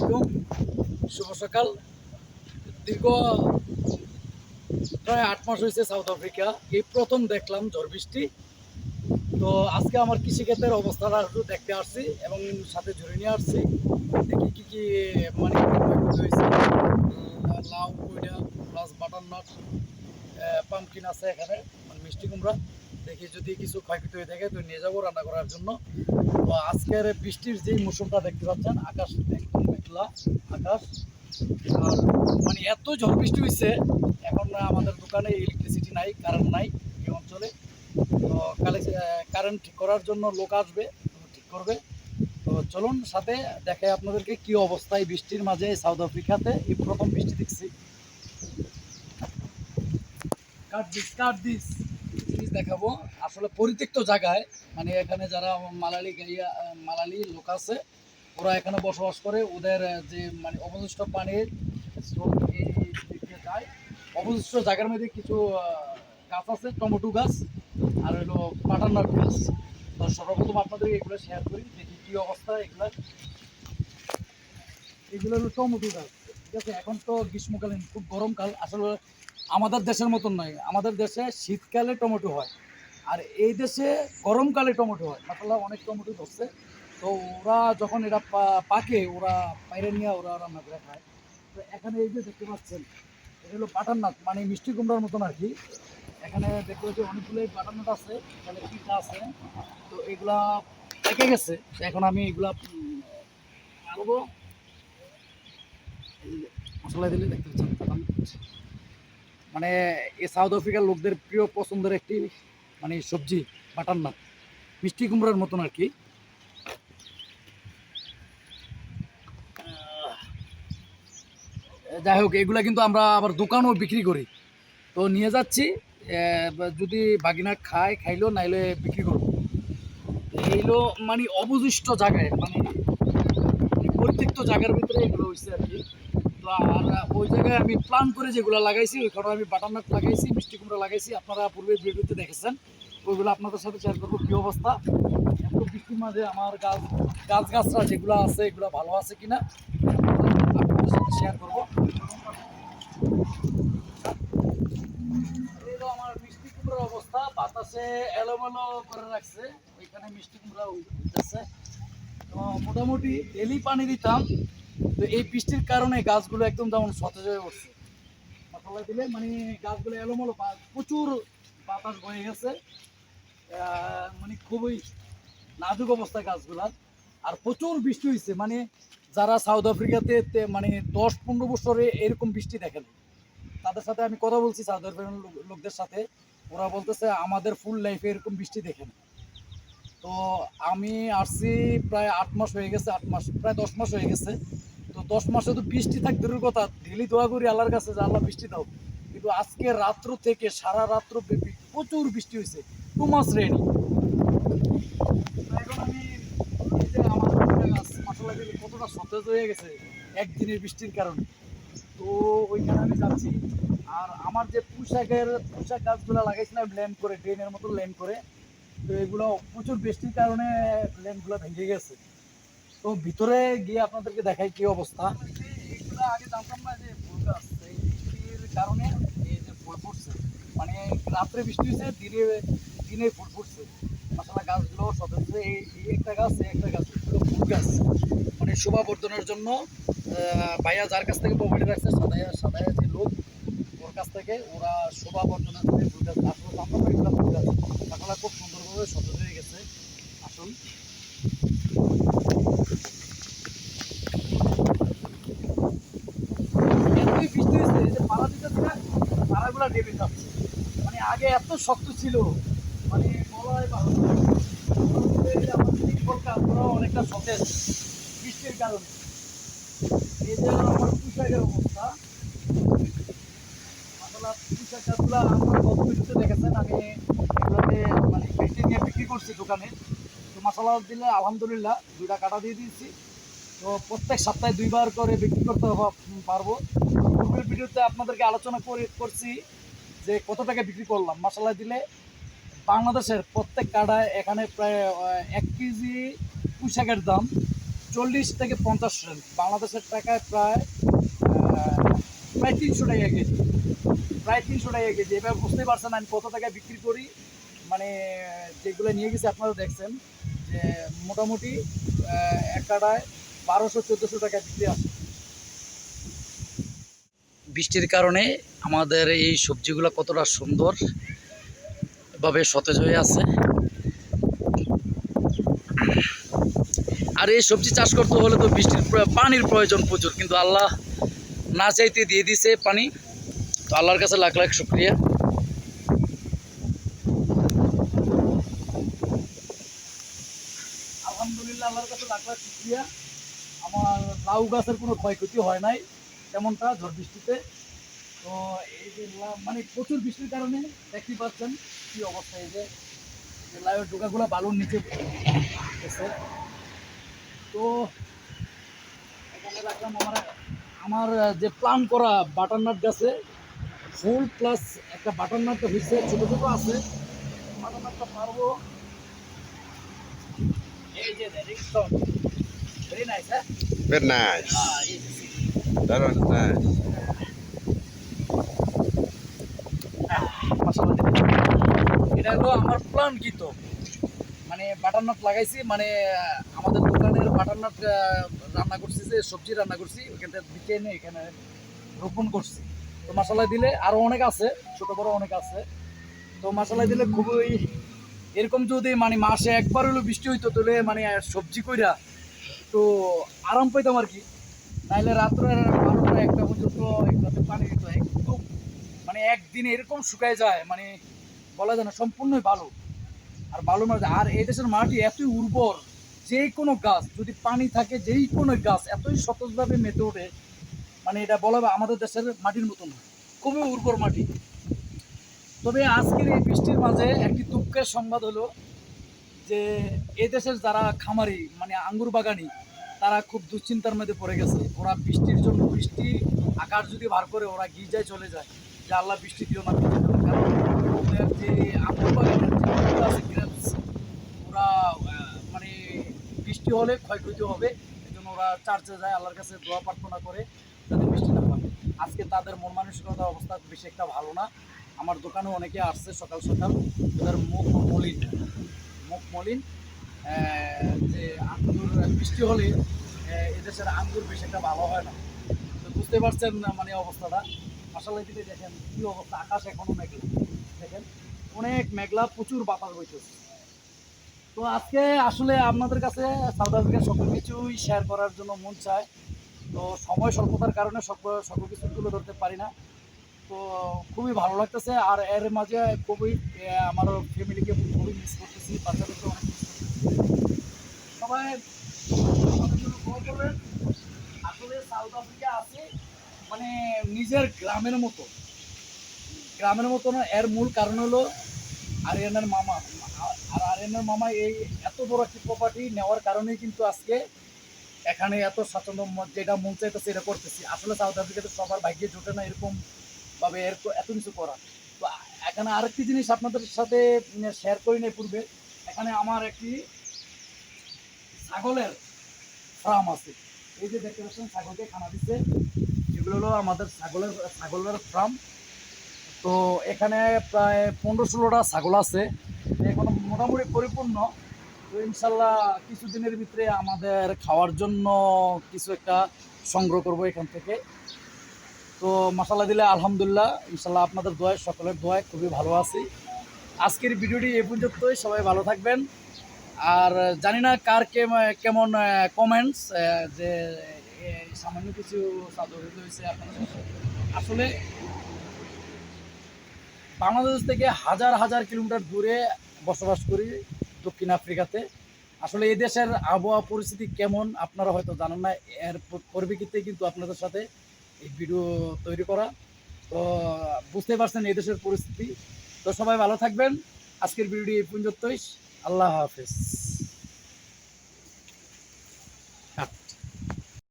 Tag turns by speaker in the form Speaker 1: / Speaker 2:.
Speaker 1: আলাইকুম। শুভ সকাল। দীর্ঘ প্রায় আট মাস হয়েছে সাউথ আফ্রিকা এই প্রথম দেখলাম ঝড় বৃষ্টি। তো আজকে আমার কৃষিক্ষেত্রের অবস্থাটা একটু দেখতে আসছি এবং সাথে ঝরে নিয়ে আসছি। দেখি কি কি মানে হয়েছে। লাউ কইডা প্লাস বাটার নাট পাম্পকিন আছে এখানে মানে মিষ্টি কুমড়া। দেখি যদি কিছু ক্ষয়ক্ষতি হয়ে থাকে, তো নিয়ে যাব রান্না করার জন্য। তো আজকের বৃষ্টির যে মৌসুমটা দেখতে পাচ্ছেন, আকাশ একদম মেঘলা আকাশ। আর মানে এত ঝড় বৃষ্টি হয়েছে এখন আমাদের দোকানে ইলেকট্রিসিটি নাই কারেন্ট নাই এই অঞ্চলে। তো কারেন্ট ঠিক করার জন্য লোক আসবে ঠিক করবে। তো চলুন সাথে দেখে আপনাদেরকে কি অবস্থায় বৃষ্টির মাঝে সাউথ আফ্রিকাতে। এই প্রথম বৃষ্টি দেখছি। Cut this cut this. জিনিস দেখাবো। আসলে পরিত্যক্ত জায়গায় মানে এখানে যারা মালালি গাইয়া মালালি লোক আছে, ওরা এখানে বসবাস করে। ওদের যে মানে অবশিষ্ট পানির যায়। অবশিষ্ট জায়গার মধ্যে কিছু গাছ আছে, টমেটো গাছ, আর হলো বাটারনাট গাছ। তো সর্বপ্রথম আপনাদের এগুলো শেয়ার করি, দেখি কি অবস্থা এগুলো। এগুলো হলো টমেটো গাছ। ঠিক আছে, এখন তো গ্রীষ্মকালীন, খুব গরমকাল। আসলে আমাদের দেশের মতন নয়। আমাদের দেশে শীতকালে টমেটো হয় আর এই দেশে গরমকালে টমেটো হয়। মাসাল্লাহ অনেক টমেটো ধরছে। তো ওরা যখন এটা পাকে, ওরা বাইরে নিয়ে ওরা রান্না করে খায়। তো এখানে এই যে দেখতে পাচ্ছেন, এটা হলো বাটারনাট মানে মিষ্টি কুমড়ার মতন আর কি। এখানে দেখতে পাচ্ছি অনেকগুলো বাটারনাট আছে, এখানে পিঠা আছে। তো এগুলা পেকে গেছে। এখন আমি এগুলা আনব মশলা দিলে দেখতে পাচ্ছেন। মানে এই সাউথ আফ্রিকার লোকদের প্রিয় পছন্দের একটি মানে সবজি, বাটার নাট মিষ্টি কুমড়ার মতন আর কি। যাই হোক, এগুলা কিন্তু আমরা আবার দোকানও বিক্রি করি। তো নিয়ে যাচ্ছি যদি বাগিনা খায়, খাইলো, নাইলে বিক্রি করব। এইগুলো মানে অবশিষ্ট জায়গায় মানে পরিত্যক্ত জায়গার ভিতরে এগুলো হয়েছে আর কি। আর ওই জায়গায় আমি প্ল্যান করে যেগুলো লাগাইছি ওইখানে আমি বাটারনাট লাগাইছি, মিষ্টি কুমড়া লাগাইছি, আপনারা পূর্বে ভিডিওতে দেখেছেন। ওইগুলো আপনাদের সাথে শেয়ার করব, কী অবস্থা? এত বৃষ্টির মাঝে আমার গাছ গাছ গাছরা যেগুলো আছে, এগুলো ভালো আছে কিনা, আপনাদের সাথে শেয়ার করব। আমার মিষ্টি কুমড়ার অবস্থা, বাতাসে এলোমেলো করে রাখছে, ওইখানে মিষ্টি কুমড়া উঠতেছে। মোটামুটি ডেলি পানি দিতাম তো এই বৃষ্টির কারণে গাছগুলো একদম যেমন সতেজ হয়ে উঠছে। মশলা দিলে মানে গাছগুলো এলোমেলো প্রচুর বাতাস বয়ে গেছে। মানে খুবই নাজুক অবস্থা গাছগুলার আর প্রচুর বৃষ্টি হয়েছে মানে যারা সাউথ আফ্রিকাতে মানে দশ পনেরো বছরে এরকম বৃষ্টি দেখেন, তাদের সাথে আমি কথা বলছি সাউথ আফ্রিকান লোকদের সাথে। ওরা বলতেছে, আমাদের ফুল লাইফে এরকম বৃষ্টি দেখেন। তো আমি আসছি প্রায় আট মাস হয়ে গেছে, আট মাস, প্রায় দশ মাস হয়ে গেছে। দশ মাসে তো বৃষ্টি থাক দূরের কথা। ডেলি দোয়া করি আল্লাহর কাছে যে আল্লাহ বৃষ্টি দাও। কিন্তু আজকে রাত্র থেকে সারা রাত্র ব্যাপী প্রচুর বৃষ্টি হয়েছে। টু মাস রেনি এখন আমি কতটা সতেজ হয়ে গেছে একদিনের বৃষ্টির কারণে। তো ওইখানে আমি যাচ্ছি। আর আমার যে পুঁশাকের পুঁশাক গাছগুলো লাগাইছিলাম ল্যান্ড করে ড্রেনের মতো ল্যান্ড করে, তো এগুলো প্রচুর বৃষ্টির কারণে ল্যান্ডগুলো ভেঙে গেছে। তো ভিতরে গিয়ে আপনাদেরকে দেখাই কি অবস্থা। এগুলো আগে জানতাম না যে ফুল গাছ এই বৃষ্টির কারণে এই যে ফুল ফুটছে মানে রাত্রে বৃষ্টি হয়েছে দিনে দিনে ফুল ফুটছে মশলা গাছগুলো সতেজ এই একটা গাছ, এই একটা গাছ ফুল গাছ। মানে শোভা বর্ধনের জন্য ভাইয়া যার কাছ থেকে মোবাইল রাখছে সাদায়া সাদায়া যে লোক, ওর কাছ থেকে ওরা শোভা বর্ধনের জন্য ফুল গাছ আসলে আমরা ফুল গাছ। খুব সুন্দরভাবে সতেজ হয়ে গেছে আসুন এতই বৃষ্টি হয়েছে এই যে পাড়া দিতেছে না পাড়াগুলো ডেবে যাচ্ছে মানে আগে এত শক্ত ছিল। মানে বলাই যে আমার অনেকটা সতেজ। বৃষ্টির কারণে। এই যে আমার পোশাকের অবস্থা। আসলে পোশাক গাছগুলো আমার গত ভিডিওতে দেখেছেন। আমি এগুলোতে মানে বৃষ্টি নিয়ে বিক্রি করছি দোকানে। তো মশলা দিলে আলহামদুলিল্লাহ দুইটা কাটা দিয়ে দিয়েছি। তো প্রত্যেক সপ্তাহে দুইবার করে বিক্রি করতে পারব। ভিডিওতে আপনাদেরকে আলোচনা করে করছি যে কত টাকা বিক্রি করলাম। মশলা দিলে বাংলাদেশের প্রত্যেক কাটায় এখানে প্রায় এক কেজি পুঁইশাকের দাম চল্লিশ থেকে পঞ্চাশ সেন্ট বাংলাদেশের টাকায় প্রায় প্রায় তিনশো টাকা কেজি। প্রায় তিনশো টাকা কেজি। এবার বুঝতেই পারছেন আমি কত টাকায় বিক্রি করি। মানে যেগুলো নিয়ে গেছি আপনারা দেখছেন যে মোটামুটি এক কাটায় বারোশো, চোদ্দোশো টাকা বিক্রি আসে বৃষ্টির কারণে আমাদের এই সবজিগুলো কতটা সুন্দর ভাবে সতেজ হয়ে আছে। আর এই সবজি চাষ করতে হলে তো বৃষ্টির পানির প্রয়োজন প্রচুর, কিন্তু আল্লাহ না চাইতে দিয়ে দিছে পানি। তো আল্লাহর কাছে লাখ লাখ শুক্রিয়া। আলহামদুলিল্লাহ, আল্লাহর কাছে লাখ লাখ শুক্রিয়া। আমার লাউ গাছের কোনো ক্ষয়ক্ষতি হয় নাই। তেমনটা ঝড় বৃষ্টিতে। তো এই যে মানে প্রচুর বৃষ্টির কারণে দেখতেই পাচ্ছেন কি অবস্থা এই যে লাউয়ের ডোকাগুলো বালুর নিচে গেছে। তো এখানে রাখলাম আমার আমার যে প্ল্যান করা বাটারনাট গাছে ফুল প্লাস একটা বাটার বাটারনাট হয়েছে ছোটো ছোটো আছে। বাটারনাটটা পারব। এই যে ভেরি নাইস হ্যাঁ?
Speaker 2: Very nice.
Speaker 1: এই যে,
Speaker 2: That one's nice.
Speaker 1: মশলা দিতে এটা হলো আমার প্ল্যান কি তো? মানে বাটারনাট লাগাইছি মানে আমাদের দোকানের বাটারনাট রান্না করছি যে সবজি রান্না করছি ওইখান থেকে দিকে এনে এখানে রোপণ করছি। তো মশলা দিলে আরও অনেক আছে ছোট বড় অনেক আছে। তো মশলা দিলে খুবই এরকম যদি মানে মাসে একবার হলো বৃষ্টি হইতো তাহলে মানে সবজি কইরা তো আরাম পাইতাম আর কি। নাইলে রাত্রে বারোটা একটা পর্যন্ত একটাতে পানি দিত একদম মানে একদিনে এরকম শুকায় যায় মানে বলা যায় না, সম্পূর্ণই ভালো আর ভালো মানে আর এই দেশের মাটি এতই উর্বর যে কোনো গাছ, যদি পানি থাকে যেই কোনো গাছ, এতই সতেজভাবে মেতে ওঠে মানে এটা বলা আমাদের দেশের মাটির মতন। খুবই উর্বর মাটি। তবে আজকের এই বৃষ্টির মাঝে একটি দুঃখের সংবাদ হলো যে এই দেশের যারা খামারি মানে আঙ্গুর বাগানি তারা খুব দুশ্চিন্তার মধ্যে পড়ে গেছে। ওরা বৃষ্টির জন্য বৃষ্টি, আকাশ যদি ভার করে ওরা গির্জায় চলে যায়, যে আল্লাহ বৃষ্টি দিও না ওরা মানে বৃষ্টি হলে ক্ষয়ক্ষতি হবে। এই জন্য ওরা চার্চে যায়, আল্লাহর কাছে দোয়া প্রার্থনা করে যাতে বৃষ্টি না হয়। আজকে তাদের মন মানসিকতার অবস্থা বেশি একটা ভালো না। আমার দোকানে অনেকে আসছে সকাল সকাল। ওদের মুখ মলিন। মুখ মলিন। যে আঙ্গুর বৃষ্টি হলে এদেশের আঙ্গুর বেশি একটা ভালো হয় না। তো বুঝতে পারছেন মানে অবস্থাটা। আসলে দিকে দেখেন, কী অবস্থা? আকাশ এখনও মেঘলা। দেখেন, অনেক মেঘলা, প্রচুর বাতাস বইতেছে। তো আজকে আসলে আপনাদের কাছে সাউথ আফ্রিকার সকল কিছুই শেয়ার করার জন্য মন চায়। তো সময় স্বল্পতার কারণে সকল সকল কিছু তুলে ধরতে পারি না। তো খুবই ভালো লাগতেছে। আর এর মাঝে খুবই আমার ফ্যামিলিকে খুবই মিস করতেছি। বাচ্চাদেরকে অনেক আসলে সাউথ আফ্রিকা আছে মানে নিজের গ্রামের মতো। গ্রামের মতো না, এর মূল কারণ হলো আরিয়ানার মামা। আর আরিয়ানার মামা এই এত বড় একটি প্রপার্টি নেওয়ার কারণেই কিন্তু আজকে এখানে এত স্বাচ্ছন্দ্য যেটা মন চাইতেছে এটা করতেছি। আসলে সাউথ আফ্রিকাতে সবার ভাগ্যে জোটে না এরকম ভাবে এর এত কিছু করা তো এখানে আরেকটি জিনিস আপনাদের সাথে শেয়ার করি নাই পূর্বে। এখানে আমার একটি ছাগলের ফার্ম আছে। এই যে দেখতে পাচ্ছেন, ছাগলকে খানা দিচ্ছে। এগুলো হলো আমাদের ছাগলের ছাগলের ফার্ম। তো এখানে প্রায় পনেরো ষোলোটা ছাগল আছে। এখন মোটামুটি পরিপূর্ণ। তো ইনশাল্লাহ কিছুদিনের ভিতরে আমাদের খাওয়ার জন্য কিছু একটা সংগ্রহ করব এখান থেকে। তো মশালা দিলে আলহামদুলিল্লাহ, ইনশাল্লাহ আপনাদের দোয়ায়, সকলের দোয়ায় খুবই ভালো আছি। আজকের ভিডিওটি এ পর্যন্তই। সবাই ভালো থাকবেন। আর জানি না কার কেম- কেমন কমেন্টস যে সামান্য কিছু চাদর হয়েছে আপনাদের আসলে বাংলাদেশ থেকে হাজার হাজার কিলোমিটার দূরে বসবাস করি দক্ষিণ আফ্রিকাতে। আসলে এই দেশের আবহাওয়া পরিস্থিতি কেমন আপনারা হয়তো জানেন না, এর পরিপ্রেক্ষিতে কিন্তু আপনাদের সাথে এই ভিডিও তৈরি করা। তো বুঝতে পারছেন এই দেশের পরিস্থিতি। তো সবাই ভালো থাকবেন। আজকের ভিডিওটি এই পর্যন্তই। আল্লাহ হাফেজ।